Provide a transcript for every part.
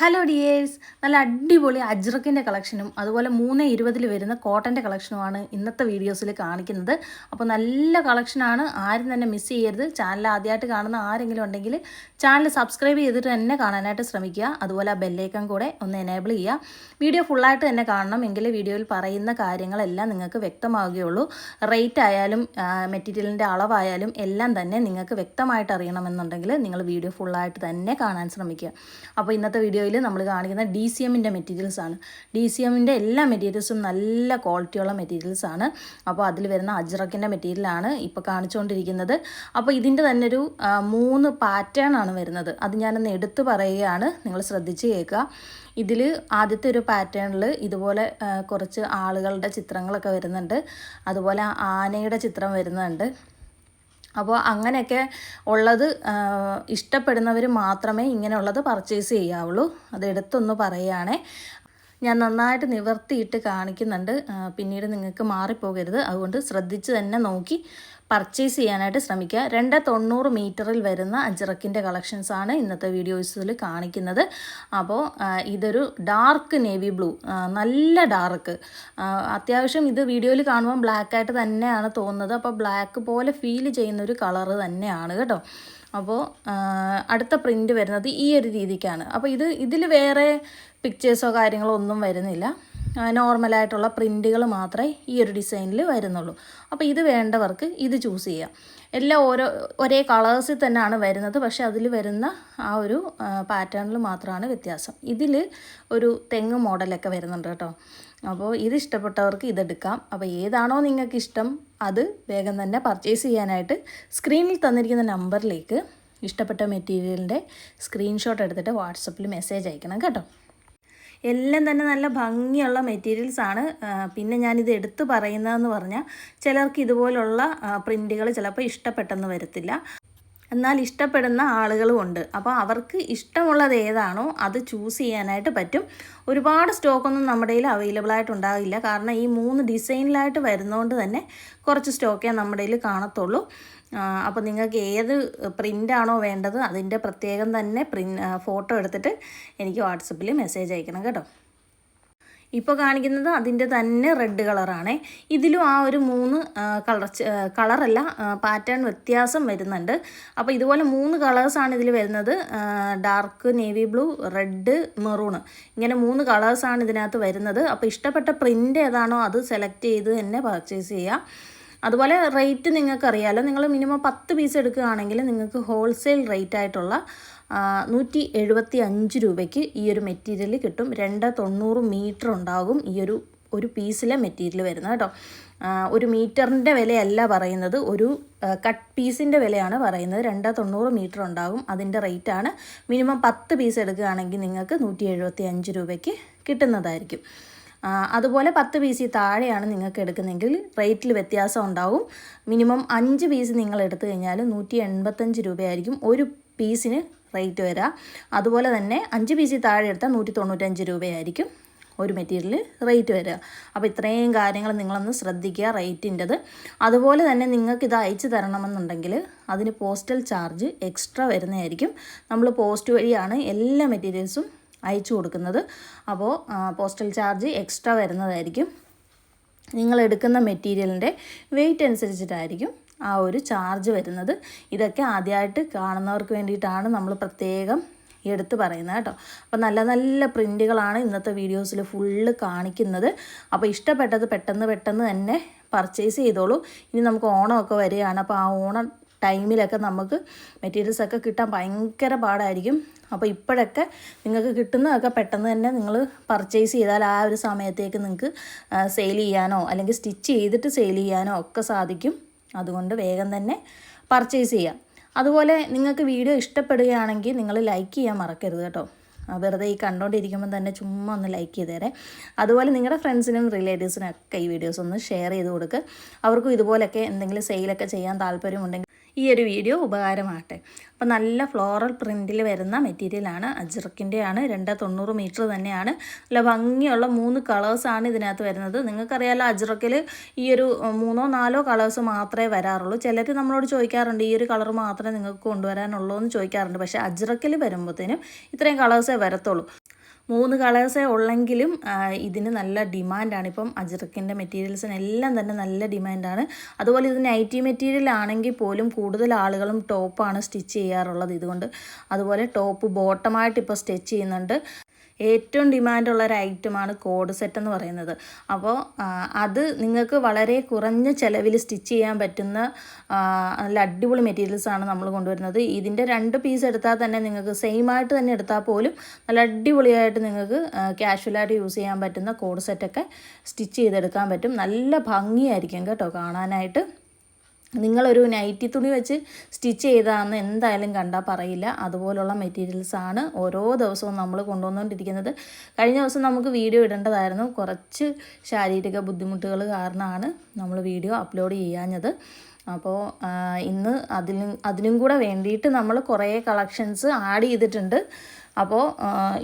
Hello dears നല്ല അടിപൊളി അജ്രക്കിന്റെ കളക്ഷനും അതുപോലെ മൂന്ന് ഇരുപതിൽ വരുന്ന കോട്ടന്റെ കളക്ഷനുമാണ് ഇന്നത്തെ വീഡിയോസിൽ കാണിക്കുന്നത്. അപ്പോൾ നല്ല കളക്ഷനാണ് ആരും തന്നെ മിസ് ചെയ്യരുത്. ചാനൽ ആദ്യമായിട്ട് കാണുന്ന ആരെങ്കിലും ഉണ്ടെങ്കിൽ ചാനൽ സബ്സ്ക്രൈബ് ചെയ്തിട്ട് തന്നെ കാണാനായിട്ട് ശ്രമിക്കുക. അതുപോലെ ആ ബെല്ലേക്കൻ കൂടെ ഒന്ന് എനേബിൾ ചെയ്യുക. വീഡിയോ ഫുള്ളായിട്ട് തന്നെ കാണണം. എങ്കിലേ വീഡിയോയിൽ പറയുന്ന കാര്യങ്ങളെല്ലാം നിങ്ങൾക്ക് വ്യക്തമാവുകയുള്ളൂ. റേറ്റ് ആയാലും മെറ്റീരിയലിന്റെ അളവായാലും എല്ലാം തന്നെ നിങ്ങൾക്ക് വ്യക്തമായിട്ട് അറിയണമെന്നുണ്ടെങ്കിൽ നിങ്ങൾ വീഡിയോ ഫുള്ളായിട്ട് തന്നെ കാണാൻ ശ്രമിക്കുക. അപ്പോൾ ഇന്നത്തെ വീഡിയോയിൽ നമ്മൾ കാണിക്കുന്ന ഡി സി എമ്മിന്റെ മെറ്റീരിയൽസ് ആണ്. ഡി സി എമ്മിന്റെ എല്ലാ മെറ്റീരിയൽസും നല്ല ക്വാളിറ്റിയുള്ള മെറ്റീരിയൽസ് ആണ്. അപ്പോൾ അതിൽ വരുന്ന അജ്രക്കിന്റെ മെറ്റീരിയലാണ് ഇപ്പോൾ കാണിച്ചുകൊണ്ടിരിക്കുന്നത്. അപ്പോൾ ഇതിന്റെ തന്നെ ഒരു മൂന്ന് പാറ്റേൺ ആണ് വരുന്നത്. അത് ഞാനൊന്ന് എടുത്തു പറയുകയാണ്. നിങ്ങൾ ശ്രദ്ധിച്ച് കേൾക്കുക. ഇതിൽ ആദ്യത്തെ ഒരു പാറ്റേണിൽ ഇതുപോലെ കുറച്ച് ആളുകളുടെ ചിത്രങ്ങളൊക്കെ വരുന്നുണ്ട്. അതുപോലെ ആനയുടെ ചിത്രം വരുന്നുണ്ട്. അപ്പോൾ അങ്ങനെയൊക്കെ ഉള്ളത് ഇഷ്ടപ്പെടുന്നവർ മാത്രമേ ഇങ്ങനെയുള്ളത് പർച്ചേസ് ചെയ്യാവുള്ളൂ. അത് എടുത്തൊന്ന് പറയുകയാണേ. ഞാൻ നന്നായിട്ട് നിവർത്തിയിട്ട് കാണിക്കുന്നുണ്ട്. പിന്നീട് നിങ്ങൾക്ക് മാറിപ്പോകരുത്. അതുകൊണ്ട് ശ്രദ്ധിച്ച് തന്നെ നോക്കി. പർച്ചേസ് ചെയ്യാനായിട്ട് ശ്രമിക്കുക. രണ്ട് തൊണ്ണൂറ് മീറ്ററിൽ വരുന്ന അജ്രക്കിന്റെ കളക്ഷൻസാണ് ഇന്നത്തെ വീഡിയോസിൽ കാണിക്കുന്നത്. അപ്പോൾ ഇതൊരു ഡാർക്ക് നേവി ബ്ലൂ നല്ല ഡാർക്ക് അത്യാവശ്യം ഇത് വീഡിയോയിൽ കാണുമ്പോൾ ബ്ലാക്ക് ആയിട്ട് തന്നെയാണ് തോന്നുന്നത്. അപ്പോൾ ബ്ലാക്ക് പോലെ ഫീൽ ചെയ്യുന്ന ഒരു കളറ് തന്നെയാണ് കേട്ടോ. അപ്പോൾ അടുത്ത പ്രിന്റ് വരുന്നത് ഈ ഒരു രീതിക്കാണ്. അപ്പോൾ ഇത് ഇതിൽ വേറെ പിക്ചേഴ്സോ കാര്യങ്ങളോ ഒന്നും വരുന്നില്ല. നോർമലായിട്ടുള്ള പ്രിന്റുകൾ മാത്രമേ ഈ ഒരു ഡിസൈനിൽ വരുന്നുള്ളൂ. അപ്പോൾ ഇത് വേണ്ടവർക്ക് ഇത് ചൂസ് ചെയ്യാം. എല്ലാം ഓരോ ഒരേ കളേഴ്സിൽ തന്നെയാണ് വരുന്നത് പക്ഷേ അതിൽ വരുന്ന ആ ഒരു പാറ്റേണിൽ മാത്രമാണ് വ്യത്യാസം. ഇതിൽ ഒരു തെങ്ങ് മോഡലൊക്കെ വരുന്നുണ്ട് കേട്ടോ. അപ്പോൾ ഇത് ഇഷ്ടപ്പെട്ടവർക്ക് ഇതെടുക്കാം. അപ്പോൾ ഏതാണോ നിങ്ങൾക്ക് ഇഷ്ടം അത് വേഗം തന്നെ പർച്ചേസ് ചെയ്യാനായിട്ട് സ്ക്രീനിൽ തന്നിരിക്കുന്ന നമ്പറിലേക്ക് ഇഷ്ടപ്പെട്ട മെറ്റീരിയലിന്റെ സ്ക്രീൻഷോട്ട് എടുത്തിട്ട് വാട്സപ്പിൽ മെസ്സേജ് അയക്കണം കേട്ടോ. എല്ലാം തന്നെ നല്ല ഭംഗിയുള്ള മെറ്റീരിയൽസ് ആണ്. പിന്നെ ഞാനിത് എടുത്തു പറയുന്നതെന്ന് പറഞ്ഞാൽ ചിലർക്ക് ഇതുപോലുള്ള പ്രിന്റുകൾ ചിലപ്പോൾ ഇഷ്ടപ്പെട്ടെന്ന് വരത്തില്ല. എന്നാൽ ഇഷ്ടപ്പെടുന്ന ആളുകളുമുണ്ട് അപ്പോൾ അവർക്ക് ഇഷ്ടമുള്ളത് ഏതാണോ അത് ചൂസ് ചെയ്യാനായിട്ട് പറ്റും. ഒരുപാട് സ്റ്റോക്കൊന്നും നമ്മുടെ കയ്യിൽ അവൈലബിൾ ആയിട്ട് ഉണ്ടാകില്ല കാരണം ഈ മൂന്ന് ഡിസൈനിലായിട്ട് വരുന്നതുകൊണ്ട് തന്നെ കുറച്ച് സ്റ്റോക്കേ നമ്മുടെ കയ്യിൽ കാണത്തുള്ളൂ. അപ്പോൾ നിങ്ങൾക്ക് ഏത് പ്രിന്റാണോ വേണ്ടത് അതിന്റെ പ്രത്യേകം തന്നെ പ്രിൻ ഫോട്ടോ എടുത്തിട്ട് എനിക്ക് വാട്സപ്പിൽ മെസ്സേജ് അയക്കണം കേട്ടോ. ഇപ്പോൾ കാണിക്കുന്നത് അതിന്റെ തന്നെ റെഡ് കളറാണേ ഇതിലും ആ ഒരു മൂന്ന് കളർ കളറല്ല പാറ്റേൺ വ്യത്യാസം വരുന്നുണ്ട്. അപ്പോൾ ഇതുപോലെ മൂന്ന് കളേഴ്സാണ് ഇതിൽ വരുന്നത്. Dark navy blue red maroon ഇങ്ങനെ മൂന്ന് കളേഴ്സാണ് ഇതിനകത്ത് വരുന്നത്. അപ്പോൾ ഇഷ്ടപ്പെട്ട പ്രിന്റ് ഏതാണോ അത് സെലക്ട് ചെയ്ത് തന്നെ പർച്ചേസ് ചെയ്യുക അതുപോലെ റേറ്റ് നിങ്ങൾക്കറിയാമല്ലോ നിങ്ങൾ മിനിമം പത്ത് പീസ് എടുക്കുകയാണെങ്കിൽ നിങ്ങൾക്ക് ഹോൾസെയിൽ റേറ്റ് ആയിട്ടുള്ള നൂറ്റി എഴുപത്തി അഞ്ച് രൂപയ്ക്ക് ഈ ഒരു മെറ്റീരിയൽ കിട്ടും. രണ്ട് തൊണ്ണൂറ് മീറ്റർ ഉണ്ടാകും ഈ ഒരു ഒരു പീസിലെ മെറ്റീരിയൽ വരുന്നത് കേട്ടോ. ഒരു മീറ്ററിന്റെ വിലയല്ല പറയുന്നത്. ഒരു കട്ട് പീസിന്റെ വിലയാണ് പറയുന്നത്. രണ്ട് തൊണ്ണൂറ് മീറ്റർ ഉണ്ടാകും. അതിന്റെ റേറ്റാണ്. മിനിമം പത്ത് പീസ് എടുക്കുകയാണെങ്കിൽ നിങ്ങൾക്ക് നൂറ്റി എഴുപത്തി അഞ്ച് രൂപയ്ക്ക് കിട്ടുന്നതായിരിക്കും. അതുപോലെ പത്ത് പീസ് താഴെയാണ് നിങ്ങൾക്ക് എടുക്കുന്നതെങ്കിൽ റേറ്റിൽ വ്യത്യാസം ഉണ്ടാവും. മിനിമം അഞ്ച് പീസ് നിങ്ങൾ എടുത്തു കഴിഞ്ഞാൽ നൂറ്റി എൺപത്തഞ്ച് രൂപയായിരിക്കും. ഒരു പീസിന് റേറ്റ് വരിക അതുപോലെ തന്നെ അഞ്ച് പീസിൽ താഴെ എടുത്താൽ നൂറ്റി തൊണ്ണൂറ്റഞ്ച് രൂപയായിരിക്കും ഒരു മെറ്റീരിയൽ റേറ്റ് വരിക അപ്പോൾ ഇത്രയും കാര്യങ്ങൾ നിങ്ങളൊന്ന് ശ്രദ്ധിക്കുക റേറ്റിന്റെത്. അതുപോലെ തന്നെ നിങ്ങൾക്ക് ഇത് അയച്ചു തരണമെന്നുണ്ടെങ്കിൽ അതിന് പോസ്റ്റൽ ചാർജ് എക്സ്ട്രാ വരുന്നതായിരിക്കും. നമ്മൾ പോസ്റ്റ് വഴിയാണ് എല്ലാ മെറ്റീരിയൽസും അയച്ചു കൊടുക്കുന്നത്. അപ്പോൾ പോസ്റ്റൽ ചാർജ് എക്സ്ട്രാ വരുന്നതായിരിക്കും. നിങ്ങൾ എടുക്കുന്ന മെറ്റീരിയലിന്റെ വെയിറ്റ് അനുസരിച്ചിട്ടായിരിക്കും. ആ ഒരു ചാർജ് വരുന്നത്. ഇതൊക്കെ ആദ്യമായിട്ട് കാണുന്നവർക്ക് വേണ്ടിയിട്ടാണ് നമ്മൾ പ്രത്യേകം എടുത്ത് പറയുന്നത് കേട്ടോ. അപ്പോൾ നല്ല നല്ല പ്രിന്റുകളാണ് ഇന്നത്തെ വീഡിയോസിൽ ഫുള്ള് കാണിക്കുന്നത്. അപ്പോൾ ഇഷ്ടപ്പെട്ടത് പെട്ടെന്ന് പെട്ടെന്ന് തന്നെ പർച്ചേസ് ചെയ്തോളൂ. ഇനി നമുക്ക് ഓണമൊക്കെ വരികയാണ്. അപ്പോൾ ആ ഓണം ടൈമിലൊക്കെ നമുക്ക് മെറ്റീരിയൽസ് ഒക്കെ കിട്ടാൻ ഭയങ്കര പാടായിരിക്കും. അപ്പോൾ ഇപ്പോഴൊക്കെ നിങ്ങൾക്ക് കിട്ടുന്നതൊക്കെ പെട്ടെന്ന് തന്നെ നിങ്ങൾ പർച്ചേസ് ചെയ്താൽ ആ ഒരു സമയത്തേക്ക് നിങ്ങൾക്ക് സെയിൽ ചെയ്യാനോ അല്ലെങ്കിൽ സ്റ്റിച്ച് ചെയ്തിട്ട് സെയിൽ ചെയ്യാനോ ഒക്കെ സാധിക്കും. അതുകൊണ്ട് വേഗം തന്നെ പർച്ചേസ് ചെയ്യാം. അതുപോലെ നിങ്ങൾക്ക് വീഡിയോ ഇഷ്ടപ്പെടുകയാണെങ്കിൽ നിങ്ങൾ ലൈക്ക് ചെയ്യാൻ മറക്കരുത് കേട്ടോ. വെറുതെ ഈ കണ്ടുകൊണ്ടിരിക്കുമ്പോൾ തന്നെ ചുമ്മാ ഒന്ന് ലൈക്ക് ചെയ്തേരെ. അതുപോലെ നിങ്ങളുടെ ഫ്രണ്ട്സിനും റിലേറ്റീവ്സിനും ഒക്കെ ഈ വീഡിയോസ് ഒന്ന് ഷെയർ ചെയ്ത് കൊടുക്കുക അവർക്കും ഇതുപോലൊക്കെ എന്തെങ്കിലും സെയിലൊക്കെ ചെയ്യാൻ താല്പര്യമുണ്ടെങ്കിൽ ഈ ഒരു വീഡിയോ ഉപകാരമാകട്ടെ. അപ്പോൾ നല്ല ഫ്ലോറൽ പ്രിന്റിൽ വരുന്ന മെറ്റീരിയലാണ് അജ്രക്കിന്റെയാണ് രണ്ട് തൊണ്ണൂറ് മീറ്റർ തന്നെയാണ്. നല്ല ഭംഗിയുള്ള മൂന്ന് കളേഴ്സാണ് ഇതിനകത്ത് വരുന്നത്. നിങ്ങൾക്കറിയാലോ അജ്രക്കിൽ ഈ ഒരു മൂന്നോ നാലോ കളേഴ്സ് മാത്രമേ വരാറുള്ളൂ. ചിലർ നമ്മളോട് ചോദിക്കാറുണ്ട് ഈ ഒരു കളർ മാത്രമേ നിങ്ങൾക്ക് കൊണ്ടുവരാനുള്ളൂ എന്ന് ചോദിക്കാറുണ്ട്. പക്ഷേ അജ്രക്കിൽ വരുമ്പോഴത്തേനും ഇത്രയും കളേഴ്സേ വരത്തുള്ളൂ. മൂന്ന് കളേഴ്സേ ഉള്ളെങ്കിലും ഇതിന് നല്ല ഡിമാൻഡാണ്. ഇപ്പം അജിറക്കിന്റെ മെറ്റീരിയൽസിന് എല്ലാം തന്നെ നല്ല ഡിമാൻഡാണ്. അതുപോലെ ഇത് നൈറ്റി മെറ്റീരിയൽ ആണെങ്കിൽ പോലും കൂടുതൽ ആളുകളും ടോപ്പാണ് സ്റ്റിച്ച് ചെയ്യാറുള്ളത് ഇതുകൊണ്ട്. അതുപോലെ ടോപ്പ് ബോട്ടമായിട്ട് ഇപ്പോൾ സ്റ്റിച്ച് ചെയ്യുന്നുണ്ട്. ഏറ്റവും ഡിമാൻഡുള്ള ഒരു ഐറ്റമാണ് കോഡ് സെറ്റ് എന്ന് പറയുന്നത്. അപ്പോൾ അത് നിങ്ങൾക്ക് വളരെ കുറഞ്ഞ ചിലവിൽ സ്റ്റിച്ച് ചെയ്യാൻ പറ്റുന്ന നല്ല അടിപൊളി മെറ്റീരിയൽസാണ് നമ്മൾ കൊണ്ടുവരുന്നത്. ഇതിന്റെ രണ്ട് പീസ് എടുത്താൽ തന്നെ നിങ്ങൾക്ക് സെയിം ആയിട്ട് തന്നെ എടുത്താൽ പോലും നല്ല അടിപൊളിയായിട്ട് നിങ്ങൾക്ക് ക്യാഷ്വലായിട്ട് യൂസ് ചെയ്യാൻ പറ്റുന്ന കോഡ് സെറ്റൊക്കെ സ്റ്റിച്ച് ചെയ്തെടുക്കാൻ പറ്റും. നല്ല ഭംഗിയായിരിക്കും കേട്ടോ കാണാനായിട്ട്. നിങ്ങളൊരു നൈറ്റി തുണി വെച്ച് സ്റ്റിച്ച് ചെയ്താന്ന് എന്തായാലും കണ്ടാൽ പറയില്ല. അതുപോലുള്ള മെറ്റീരിയൽസാണ് ഓരോ ദിവസവും നമ്മൾ കൊണ്ടുവന്നുകൊണ്ടിരിക്കുന്നത് കഴിഞ്ഞ ദിവസം നമുക്ക് വീഡിയോ ഇടേണ്ടതായിരുന്നു. കുറച്ച് ശാരീരിക ബുദ്ധിമുട്ടുകൾ കാരണമാണ് നമ്മൾ വീഡിയോ അപ്ലോഡ് ചെയ്യാഞ്ഞത്. അപ്പോൾ ഇന്ന് അതിലും അതിനും കൂടെ വേണ്ടിയിട്ട് നമ്മൾ കുറേ കളക്ഷൻസ് ആഡ് ചെയ്തിട്ടുണ്ട്. അപ്പോൾ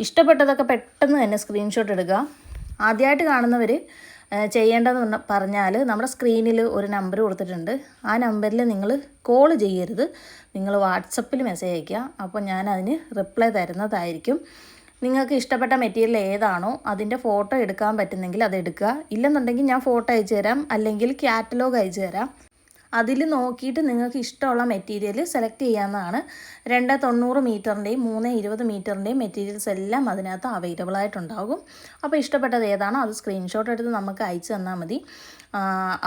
ഇഷ്ടപ്പെട്ടതൊക്കെ പെട്ടെന്ന് തന്നെ സ്ക്രീൻഷോട്ട് എടുക്കുക. ആദ്യമായിട്ട് കാണുന്നവർ ചെയ്യേണ്ടതെന്ന് പറഞ്ഞാൽ നമ്മുടെ സ്ക്രീനിൽ ഒരു നമ്പർ കൊടുത്തിട്ടുണ്ട്. ആ നമ്പറിൽ നിങ്ങൾ കോൾ ചെയ്യരുത്. നിങ്ങൾ വാട്സപ്പിൽ മെസ്സേജ് അയയ്ക്കുക. അപ്പോൾ ഞാൻ അതിന് റിപ്ലൈ തരുന്നതായിരിക്കും. നിങ്ങൾക്ക് ഇഷ്ടപ്പെട്ട മെറ്റീരിയൽ ഏതാണോ അതിന്റെ ഫോട്ടോ എടുക്കാൻ പറ്റുന്നെങ്കിൽ അത് എടുക്കുക. ഇല്ലെന്നുണ്ടെങ്കിൽ ഞാൻ ഫോട്ടോ അയച്ചു തരാം അല്ലെങ്കിൽ കാറ്റലോഗ് അയച്ചു തരാം അതിൽ നോക്കിയിട്ട് നിങ്ങൾക്ക് ഇഷ്ടമുള്ള മെറ്റീരിയൽ സെലക്ട് ചെയ്യാവുന്നതാണ്. രണ്ട് തൊണ്ണൂറ് മീറ്ററിന്റെയും മൂന്ന് ഇരുപത് മീറ്ററിന്റെയും മെറ്റീരിയൽസ് എല്ലാം അതിനകത്ത് അവൈലബിൾ ആയിട്ടുണ്ടാകും. അപ്പോൾ ഇഷ്ടപ്പെട്ടത് ഏതാണോ അത് സ്ക്രീൻഷോട്ട് എടുത്ത് നമുക്ക് അയച്ചു തന്നാൽ മതി.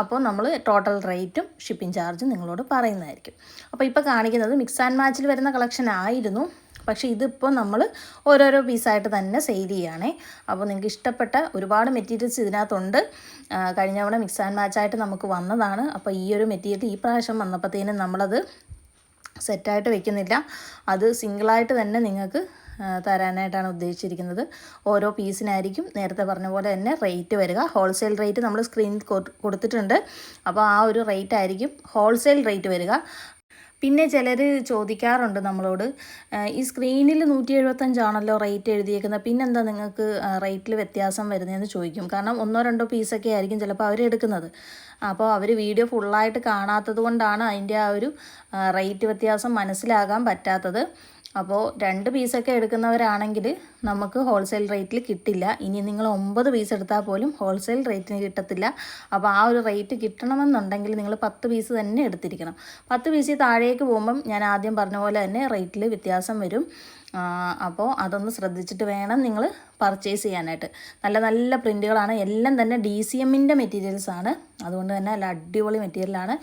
അപ്പോൾ നമ്മൾ ടോട്ടൽ റേറ്റും ഷിപ്പിംഗ് ചാർജും നിങ്ങളോട് പറയുന്നതായിരിക്കും. അപ്പോൾ ഇപ്പോൾ കാണിക്കുന്നത് മിക്സ് ആൻഡ് മാച്ചിൽ വരുന്ന കളക്ഷൻ ആയിരുന്നു. പക്ഷേ ഇതിപ്പോൾ നമ്മൾ ഓരോരോ പീസായിട്ട് തന്നെ സെയിൽ ചെയ്യുകയാണേ. അപ്പോൾ നിങ്ങൾക്ക് ഇഷ്ടപ്പെട്ട ഒരുപാട് മെറ്റീരിയൽസ് ഇതിനകത്തുണ്ട്. കഴിഞ്ഞ തവണ മിക്സ് ആൻഡ് മാച്ചായിട്ട് നമുക്ക് വന്നതാണ്. അപ്പോൾ ഈ ഒരു മെറ്റീരിയൽ ഈ പ്രാവശ്യം വന്നപ്പോഴത്തേനും നമ്മളത് സെറ്റായിട്ട് വെക്കുന്നില്ല. അത് സിംഗിളായിട്ട് തന്നെ നിങ്ങൾക്ക് തരാനായിട്ടാണ് ഉദ്ദേശിച്ചിരിക്കുന്നത്. ഓരോ പീസിനായിരിക്കും നേരത്തെ പറഞ്ഞ പോലെ തന്നെ റേറ്റ് വരിക. ഹോൾസെയിൽ റേറ്റ് നമ്മൾ സ്ക്രീനിൽ കൊടുത്തിട്ടുണ്ട്. അപ്പോൾ ആ ഒരു റേറ്റ് ആയിരിക്കും ഹോൾസെയിൽ റേറ്റ് വരിക. പിന്നെ ചിലർ ചോദിക്കാറുണ്ട് നമ്മളോട് ഈ സ്ക്രീനിൽ നൂറ്റി എഴുപത്തഞ്ചാണല്ലോ റേറ്റ് എഴുതിയേക്കുന്നത് പിന്നെന്താ നിങ്ങൾക്ക് റേറ്റിൽ വ്യത്യാസം വരുന്നതെന്ന് ചോദിക്കും. കാരണം ഒന്നോ രണ്ടോ പീസൊക്കെ ആയിരിക്കും ചിലപ്പോൾ അവർ എടുക്കുന്നത്. അപ്പോൾ അവർ വീഡിയോ ഫുള്ളായിട്ട് കാണാത്തത് കൊണ്ടാണ് അതിന്റെ ആ ഒരു റേറ്റ് വ്യത്യാസം മനസ്സിലാകാൻ പറ്റാത്തത്. അപ്പോൾ രണ്ട് പീസൊക്കെ എടുക്കുന്നവരാണെങ്കിൽ നമുക്ക് ഹോൾസെയിൽ റേറ്റിൽ കിട്ടില്ല. ഇനി നിങ്ങൾ ഒമ്പത് പീസ് എടുത്താൽ പോലും ഹോൾസെയിൽ റേറ്റിന് കിട്ടത്തില്ല. അപ്പോൾ ആ ഒരു റേറ്റ് കിട്ടണമെന്നുണ്ടെങ്കിൽ നിങ്ങൾ പത്ത് പീസ് തന്നെ എടുത്തിരിക്കണം. പത്ത് പീസ് താഴേക്ക് പോകുമ്പം ഞാൻ ആദ്യം പറഞ്ഞ പോലെ തന്നെ റേറ്റിൽ വ്യത്യാസം വരും. അപ്പോൾ അതൊന്ന് ശ്രദ്ധിച്ചിട്ട് വേണം നിങ്ങൾ പർച്ചേസ് ചെയ്യാനായിട്ട്. നല്ല നല്ല പ്രിന്റുകളാണ് എല്ലാം തന്നെ ഡി സി എമ്മിന്റെ മെറ്റീരിയൽസാണ് അതുകൊണ്ട് തന്നെ നല്ല അടിപൊളി മെറ്റീരിയലാണ്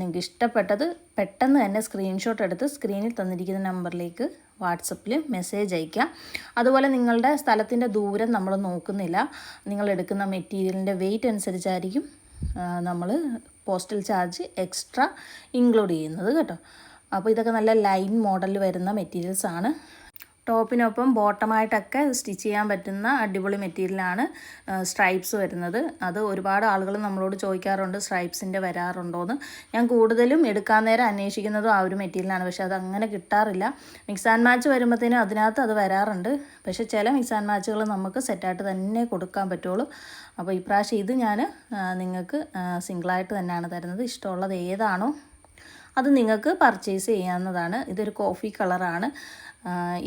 നിങ്ങൾക്ക് ഇഷ്ടപ്പെട്ടത് പെട്ടെന്ന് തന്നെ സ്ക്രീൻഷോട്ട് എടുത്ത് സ്ക്രീനിൽ തന്നിരിക്കുന്ന നമ്പറിലേക്ക് വാട്സപ്പിൽ മെസ്സേജ് അയയ്ക്കാം അതുപോലെ നിങ്ങളുടെ സ്ഥലത്തിന്റെ ദൂരം നമ്മൾ നോക്കുന്നില്ല. നിങ്ങൾ എടുക്കുന്ന മെറ്റീരിയലിന്റെ വെയിറ്റ് അനുസരിച്ചായിരിക്കും നമ്മൾ പോസ്റ്റൽ ചാർജ് എക്സ്ട്രാ ഇൻക്ലൂഡ് ചെയ്യുന്നത് കേട്ടോ. അപ്പോൾ ഇതൊക്കെ നല്ല ലൈൻ മോഡലിൽ വരുന്ന മെറ്റീരിയൽസ് ആണ്. ടോപ്പിനൊപ്പം ബോട്ടമായിട്ടൊക്കെ സ്റ്റിച്ച് ചെയ്യാൻ പറ്റുന്ന അടിപൊളി മെറ്റീരിയലാണ് സ്ട്രൈപ്സ് വരുന്നത്. അത് ഒരുപാട് ആളുകൾ നമ്മളോട് ചോദിക്കാറുണ്ട് സ്ട്രൈപ്സിന്റെ വരാറുണ്ടോയെന്ന് ഞാൻ കൂടുതലും എടുക്കാൻ നേരം അന്വേഷിക്കുന്നതും ആ ഒരു മെറ്റീരിയലാണ് പക്ഷേ അത് അങ്ങനെ കിട്ടാറില്ല. മിക്സ് ആൻഡ് മാച്ച് വരുമ്പോഴത്തേനും അതിനകത്ത് അത് വരാറുണ്ട്. പക്ഷേ ചില മിക്സ് ആൻഡ് മാച്ചുകൾ നമുക്ക് സെറ്റായിട്ട് തന്നെ കൊടുക്കാൻ പറ്റുള്ളൂ. അപ്പോൾ ഇപ്രാവശ്യം ഇത് ഞാൻ നിങ്ങൾക്ക് സിംഗിളായിട്ട് തന്നെയാണ് തരുന്നത്. ഇഷ്ടമുള്ളത് ഏതാണോ അത് നിങ്ങൾക്ക് പർച്ചേസ് ചെയ്യാവുന്നതാണ്. ഇതൊരു കോഫി കളറാണ്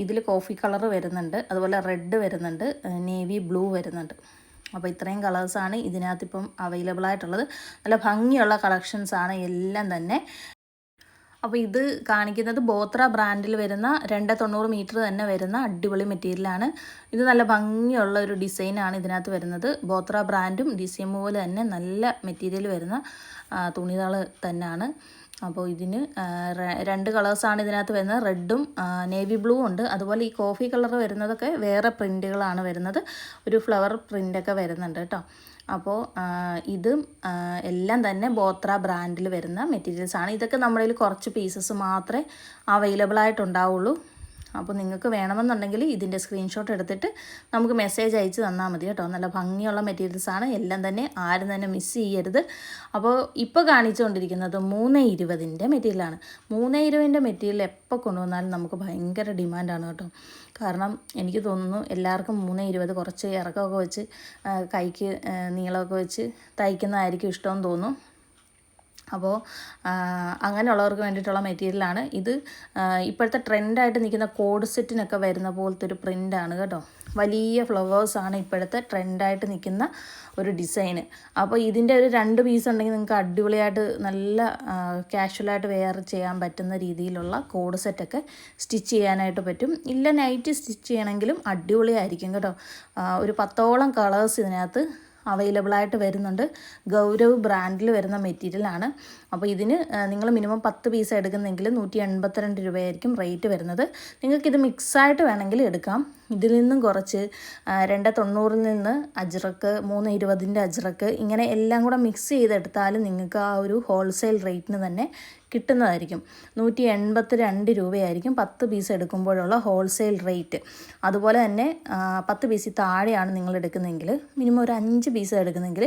ഇതിൽ കോഫി കളർ വരുന്നുണ്ട്. അതുപോലെ റെഡ് വരുന്നുണ്ട്. നേവി ബ്ലൂ വരുന്നുണ്ട്. അപ്പോൾ ഇത്രയും കളേഴ്സാണ് ഇതിനകത്ത് ഇപ്പം അവൈലബിൾ ആയിട്ടുള്ളത്. നല്ല ഭംഗിയുള്ള കളക്ഷൻസാണ് എല്ലാം തന്നെ. അപ്പോൾ ഇത് കാണിക്കുന്നത് ബോത്ര ബ്രാൻഡിൽ വരുന്ന രണ്ട് തൊണ്ണൂറ് മീറ്റർ തന്നെ വരുന്ന അടിപൊളി മെറ്റീരിയലാണ് ഇത് നല്ല ഭംഗിയുള്ള ഒരു ഡിസൈനാണ് ഇതിനകത്ത് വരുന്നത്. ബോത്ര ബ്രാൻഡും ഡിസൈൻ പോലെ തന്നെ നല്ല മെറ്റീരിയൽ വരുന്ന തുണികൾ തന്നെയാണ്. അപ്പോൾ ഇതിന് രണ്ട് കളേഴ്സാണ് ഇതിനകത്ത് വരുന്നത്. റെഡും നേവി ബ്ലൂ ഉണ്ട്. അതുപോലെ ഈ കോഫി കളർ വരുന്നതൊക്കെ വേറെ പ്രിന്റുകളാണ് വരുന്നത്. ഒരു ഫ്ലവർ പ്രിന്റൊക്കെ വരുന്നുണ്ട് കേട്ടോ. അപ്പോൾ ഇത് എല്ലാം തന്നെ ബോത്ര ബ്രാൻഡിൽ വരുന്ന മെറ്റീരിയൽസാണ് ഇതൊക്കെ നമ്മുടെ കുറച്ച് പീസസ് മാത്രമേ അവൈലബിൾ ആയിട്ടുണ്ടാവുള്ളൂ അപ്പോൾ നിങ്ങൾക്ക് വേണമെന്നുണ്ടെങ്കിൽ ഇതിന്റെ സ്ക്രീൻഷോട്ട് എടുത്തിട്ട് നമുക്ക് മെസ്സേജ് അയച്ച് തന്നാൽ മതി കേട്ടോ. നല്ല ഭംഗിയുള്ള മെറ്റീരിയൽസാണ് എല്ലാം തന്നെ ആരും തന്നെ മിസ് ചെയ്യരുത്. അപ്പോൾ ഇപ്പോൾ കാണിച്ചുകൊണ്ടിരിക്കുന്നത് മൂന്ന് ഇരുപതിന്റെ മെറ്റീരിയലാണ് മൂന്ന് ഇരുപതിന്റെ മെറ്റീരിയൽ എപ്പോൾ കൊണ്ടുവന്നാലും നമുക്ക് ഭയങ്കര ഡിമാൻഡാണ് കേട്ടോ. കാരണം എനിക്ക് തോന്നുന്നു എല്ലാവർക്കും മൂന്ന് ഇരുപത് കുറച്ച് ഇറക്കമൊക്കെ വെച്ച് കൈക്ക് നീളമൊക്കെ വെച്ച് തയ്ക്കുന്നതായിരിക്കും ഇഷ്ടമെന്ന് തോന്നുന്നു. അപ്പോൾ അങ്ങനെയുള്ളവർക്ക് വേണ്ടിയിട്ടുള്ള മെറ്റീരിയലാണ്. ഇത് ഇപ്പോഴത്തെ ട്രെൻഡായിട്ട് നിൽക്കുന്ന കോഡ് സെറ്റിനൊക്കെ വരുന്ന പോലത്തെ ഒരു പ്രിന്റാണ് കേട്ടോ. വലിയ ഫ്ലവേഴ്സാണ് ഇപ്പോഴത്തെ ട്രെൻഡായിട്ട് നിൽക്കുന്ന ഒരു ഡിസൈന്. അപ്പോൾ ഇതിന്റെ ഒരു രണ്ട് പീസ് ഉണ്ടെങ്കിൽ നിങ്ങൾക്ക് അടിപൊളിയായിട്ട് നല്ല കാഷ്വലായിട്ട് വെയർ ചെയ്യാൻ പറ്റുന്ന രീതിയിലുള്ള കോഡ് സെറ്റൊക്കെ സ്റ്റിച്ച് ചെയ്യാനായിട്ട് പറ്റും. ഇല്ല നൈറ്റ് സ്റ്റിച്ച് ചെയ്യണമെങ്കിലും അടിപൊളിയായിരിക്കും കേട്ടോ. ഒരു പത്തോളം കളേഴ്സ് ഇതിനകത്ത് അവൈലബിൾ ആയിട്ട് വരുന്നുണ്ട്. ഗൗരവ് ബ്രാൻഡിൽ വരുന്ന മെറ്റീരിയലാണ് അപ്പോൾ ഇതിന് നിങ്ങൾ മിനിമം പത്ത് പീസ് എടുക്കുന്നെങ്കിൽ നൂറ്റി എൺപത്തിരണ്ട് രൂപയായിരിക്കും റേറ്റ് വരുന്നത്. നിങ്ങൾക്കിത് മിക്സായിട്ട് വേണമെങ്കിൽ എടുക്കാം. ഇതിൽ നിന്നും കുറച്ച് രണ്ട് തൊണ്ണൂറിൽ നിന്ന് അജ്രക്ക് മൂന്ന് ഇരുപതിന്റെ അജ്രക്ക് ഇങ്ങനെ എല്ലാം കൂടെ മിക്സ് ചെയ്തെടുത്താലും നിങ്ങൾക്ക് ആ ഒരു ഹോൾസെയിൽ റേറ്റിന് തന്നെ കിട്ടുന്നതായിരിക്കും. നൂറ്റി എൺപത്തി രണ്ട് രൂപയായിരിക്കും പത്ത് പീസ് എടുക്കുമ്പോഴുള്ള ഹോൾസെയിൽ റേറ്റ് അതുപോലെ തന്നെ പത്ത് പീസിൽ താഴെയാണ് നിങ്ങൾ എടുക്കുന്നതെങ്കിൽ മിനിമം ഒരു അഞ്ച് പീസ് എടുക്കുന്നെങ്കിൽ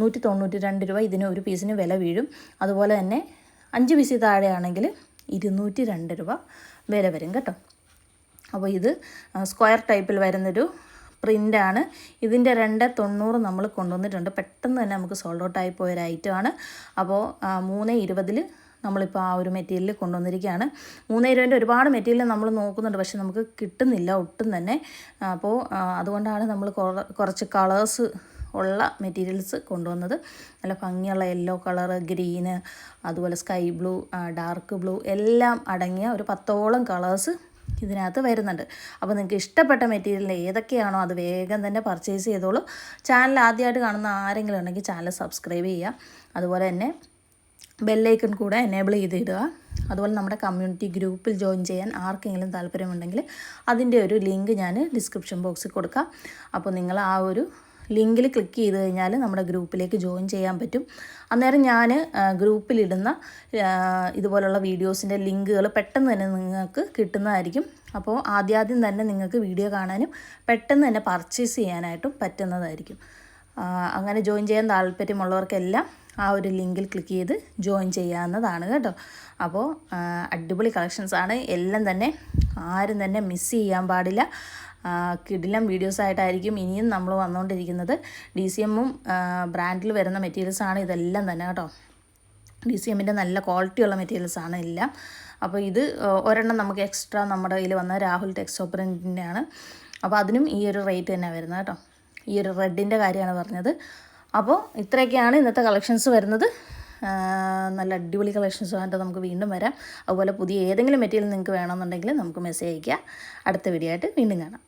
നൂറ്റി തൊണ്ണൂറ്റി രണ്ട് രൂപ ഇതിന് ഒരു പീസിന് വില വീഴും. അതുപോലെ തന്നെ അഞ്ച് പീസിൽ താഴെയാണെങ്കിൽ ഇരുന്നൂറ്റി രണ്ട് രൂപ വില വരും കേട്ടോ. അപ്പോൾ ഇത് സ്ക്വയർ ടൈപ്പിൽ വരുന്നൊരു പ്രിന്റാണ് ഇതിന്റെ രണ്ട് തൊണ്ണൂറ് നമ്മൾ കൊണ്ടുവന്നിട്ടുണ്ട്. പെട്ടെന്ന് തന്നെ നമുക്ക് സോൾഡ് ഔട്ട് ആയി പോയ ഒരു ഐറ്റമാണ് അപ്പോൾ മൂന്ന് ഇരുപതിൽ നമ്മളിപ്പോൾ ആ ഒരു മെറ്റീരിയൽ കൊണ്ടുവന്നിരിക്കുകയാണ്. മൂന്ന് ഇരുപതിന്റെ ഒരുപാട് മെറ്റീരിയൽ നമ്മൾ നോക്കുന്നുണ്ട് പക്ഷെ നമുക്ക് കിട്ടുന്നില്ല ഒട്ടും തന്നെ. അപ്പോൾ അതുകൊണ്ടാണ് നമ്മൾ കുറച്ച് കളേഴ്സ് ഉള്ള മെറ്റീരിയൽസ് കൊണ്ടുവന്നത്. നല്ല ഭംഗിയുള്ള യെല്ലോ കളറ് ഗ്രീന് അതുപോലെ സ്കൈ ബ്ലൂ ഡാർക്ക് ബ്ലൂ എല്ലാം അടങ്ങിയ ഒരു പത്തോളം കളേഴ്സ് ഇതിനകത്ത് വരുന്നുണ്ട്. അപ്പോൾ നിങ്ങൾക്ക് ഇഷ്ടപ്പെട്ട മെറ്റീരിയൽ ഏതൊക്കെയാണോ അത് വേഗം തന്നെ പർച്ചേസ് ചെയ്തോളൂ. ചാനൽ ആദ്യമായിട്ട് കാണുന്ന ആരെങ്കിലും ഉണ്ടെങ്കിൽ ചാനൽ സബ്സ്ക്രൈബ് ചെയ്യുക. അതുപോലെ തന്നെ ബെല്ലൈക്കൺ കൂടെ എനേബിൾ ചെയ്തിടുക. അതുപോലെ നമ്മുടെ കമ്മ്യൂണിറ്റി ഗ്രൂപ്പിൽ ജോയിൻ ചെയ്യാൻ ആർക്കെങ്കിലും താല്പര്യമുണ്ടെങ്കിൽ അതിന്റെ ഒരു ലിങ്ക് ഞാൻ ഡിസ്ക്രിപ്ഷൻ ബോക്സിൽ കൊടുക്കാം. അപ്പോൾ നിങ്ങൾ ആ ഒരു ലിങ്കിൽ ക്ലിക്ക് ചെയ്ത് കഴിഞ്ഞാൽ നമ്മുടെ ഗ്രൂപ്പിലേക്ക് ജോയിൻ ചെയ്യാൻ പറ്റും. അന്നേരം ഞാൻ ഗ്രൂപ്പിലിടുന്ന ഇതുപോലുള്ള വീഡിയോസിന്റെ ലിങ്കുകൾ പെട്ടെന്ന് തന്നെ നിങ്ങൾക്ക് കിട്ടുന്നതായിരിക്കും. അപ്പോൾ ആദ്യാദ്യം തന്നെ നിങ്ങൾക്ക് വീഡിയോ കാണാനും പെട്ടെന്ന് തന്നെ പർച്ചേസ് ചെയ്യാനായിട്ടും പറ്റുന്നതായിരിക്കും. അങ്ങനെ ജോയിൻ ചെയ്യാൻ താല്പര്യമുള്ളവർക്കെല്ലാം ആ ഒരു ലിങ്കിൽ ക്ലിക്ക് ചെയ്ത് ജോയിൻ ചെയ്യാവുന്നതാണ് കേട്ടോ. അപ്പോൾ അടിപൊളി കളക്ഷൻസാണ്. എല്ലാം തന്നെ ആരും തന്നെ മിസ് ചെയ്യാൻ പാടില്ല. കിടിലം വീഡിയോസായിട്ടായിരിക്കും ഇനിയും നമ്മൾ വന്നുകൊണ്ടിരിക്കുന്നത്. ഡി സി എമ്മും ബ്രാൻഡിൽ വരുന്ന മെറ്റീരിയൽസാണ് ഇതെല്ലാം തന്നെ കേട്ടോ. ഡി സി എമ്മിന്റെ നല്ല ക്വാളിറ്റിയുള്ള മെറ്റീരിയൽസാണ് എല്ലാം. അപ്പോൾ ഇത് ഒരെണ്ണം നമുക്ക് എക്സ്ട്രാ നമ്മുടെ കയ്യിൽ വന്ന രാഹുൽ ടെക്സ്റ്റോ ആണ് അപ്പോൾ അതിനും ഈ ഒരു റേറ്റ് തന്നെ വരുന്നത് കേട്ടോ. ഈ ഒരു റെഡിന്റെ കാര്യമാണ് പറഞ്ഞത്. അപ്പോൾ ഇത്രയൊക്കെയാണ് ഇന്നത്തെ കളക്ഷൻസ് വരുന്നത്. നല്ല അടിപൊളി കളക്ഷൻസുമായിട്ട് നമുക്ക് വീണ്ടും വരാം. അതുപോലെ പുതിയ ഏതെങ്കിലും മെറ്റീരിയൽ നിങ്ങൾക്ക് വേണമെന്നുണ്ടെങ്കിൽ നമുക്ക് മെസ്സേജ് അയയ്ക്കുക അടുത്ത വീഡിയോ ആയിട്ട് വീണ്ടും കാണാം.